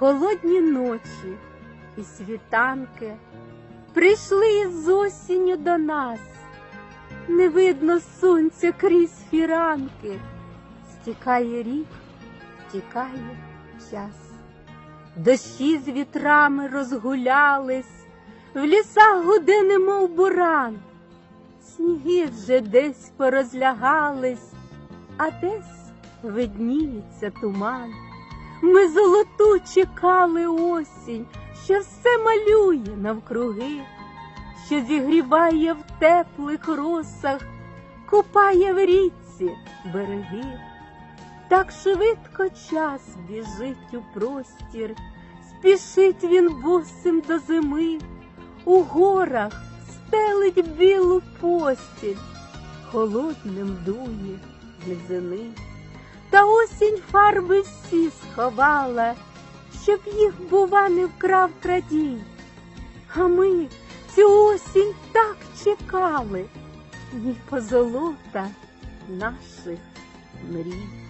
холодні ночі і світанки прийшли із осінню до нас. Не видно сонця крізь фіранки, стікає рік, тікає час. Дощі з вітрами розгулялись, в лісах гуде, немов буран. Сніги вже десь порозлягались, а десь видніється туман. Ми золоту чекали осінь, що все малює навкруги, що зігріває в теплих росах, купає в річці береги. Так швидко час біжить у простір, спішить він босим до зими, у горах стелить білу постіль, холодним дує низини. Фарби всі сховала, щоб їх, бува, не вкрав крадій. А ми цю осінь так чекали, ні позолота наших мрій.